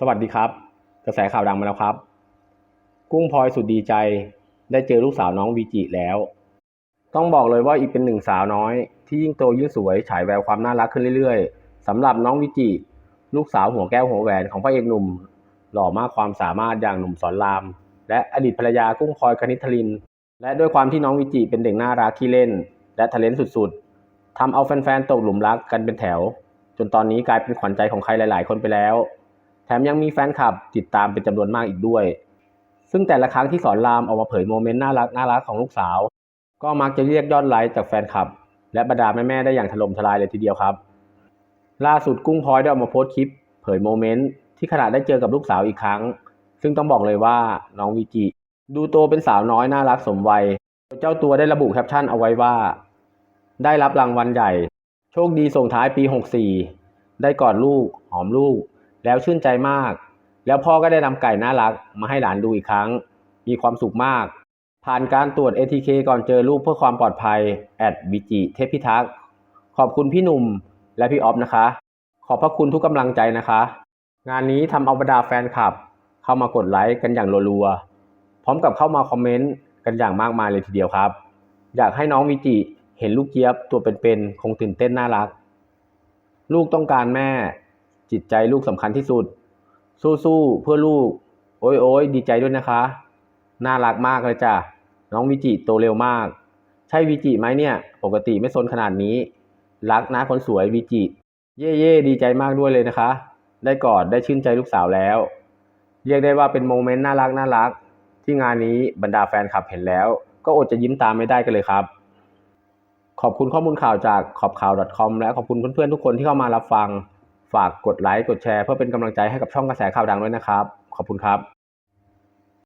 สวัสดีครับ กระแสข่าวดังมาแล้วครับ กุ้งพลอยสุดดีใจได้เจอลูกสาวน้องวีจิแล้ว ต้องบอกเลยว่าอีกเป็นหนึ่งสาวน้อย ที่ยิ่งโตยิ่งสวยฉายแววความน่ารักขึ้นเรื่อยๆสำหรับน้องวิจิ ลูกสาวหัวแก้วหัวแหวนของพระเอกหนุ่ม หล่อมากความสามารถอย่างหนุ่มสอนราม และอดีตภรรยากุ้งพลอยคณิษฐลิน และด้วยความที่น้องวิจิเป็นเด็กน่ารักขี้เล่น และทะเลนสุดๆทำเอาแฟนๆตกหลุมรักกันเป็นแถว จนตอนนี้กลายเป็นขวัญใจของใครหลาย ๆ คนไปแล้ว แถมยังมีแฟนคลับติดตามเป็นจำนวนมากอีกด้วย ซึ่งแต่ละครั้งที่สอนรามออกมาเผยโมเมนต์น่ารักน่ารักของลูกสาว ก็มักจะเรียกยอดไลค์จากแฟนคลับ และบรรดาแม่ๆได้อย่างถล่มทลายเลยทีเดียวครับ ล่าสุดกุ้งพลอยได้ออกมาโพสต์คลิป เผยโมเมนต์ที่ขณะได้เจอกับลูกสาวอีกครั้ง ซึ่งต้องบอกเลยว่าน้องวีจิดูโตเป็นสาวน้อยน่ารักสมวัย เจ้าตัวได้ระบุแคปชั่นเอาไว้ว่า ได้รับรางวัลใหญ่ โชคดีส่งท้ายปี 64 ได้กอดลูก หอมลูก แล้วชื่นใจมาก แล้วพ่อก็ได้นำไก่น่ารักมาให้หลานดูอีกครั้ง มีความสุขมาก ผ่านการตรวจ ATK ก่อนเจอลูกเพื่อความปลอดภัยแอดวิจิเทพพิทักษ์ขอบคุณพี่หนุ่มและพี่ออฟนะคะ ขอบพระคุณทุกกำลังใจนะคะ งานนี้ทำเอาบรรดาแฟนคลับ เข้ามากดไลค์กันอย่างรัวๆพร้อมกับเข้ามาคอมเมนต์กันอย่างมากมายเลยทีเดียวครับ อยากให้น้องวิจิเห็นลูกเจี๊ยบตัวเป็นๆคงตื่นเต้นน่ารัก ลูกต้องการแม่ จิตใจลูกสำคัญที่สุด สู้ๆเพื่อลูก โอ้ยโอ้ยดีใจด้วยนะคะ น่ารักมากเลยจ้ะน้องวิจิโตเร็วมาก ใช่วิจิไหมเนี่ย ปกติไม่ซนขนาดนี้ รักนะคนสวยวิจิ เย่เย่ดีใจมากด้วยเลยนะคะ ได้กอดได้ชื่นใจลูกสาวแล้ว เรียกได้ว่าเป็นโมเมนต์น่ารักน่ารัก ที่งานนี้บรรดาแฟนคลับเห็นแล้ว ก็อดจะยิ้มตามไม่ได้กันเลยครับขอบคุณข้อมูลข่าวจากขอบข่าว .com และขอบคุณเพื่อนๆทุกคนที่เข้ามารับฟัง ฝากกดไลค์กดแชร์เพื่อเป็นกำลังใจให้กับช่องกระแสข่าวดังด้วยนะครับ ขอบคุณครับ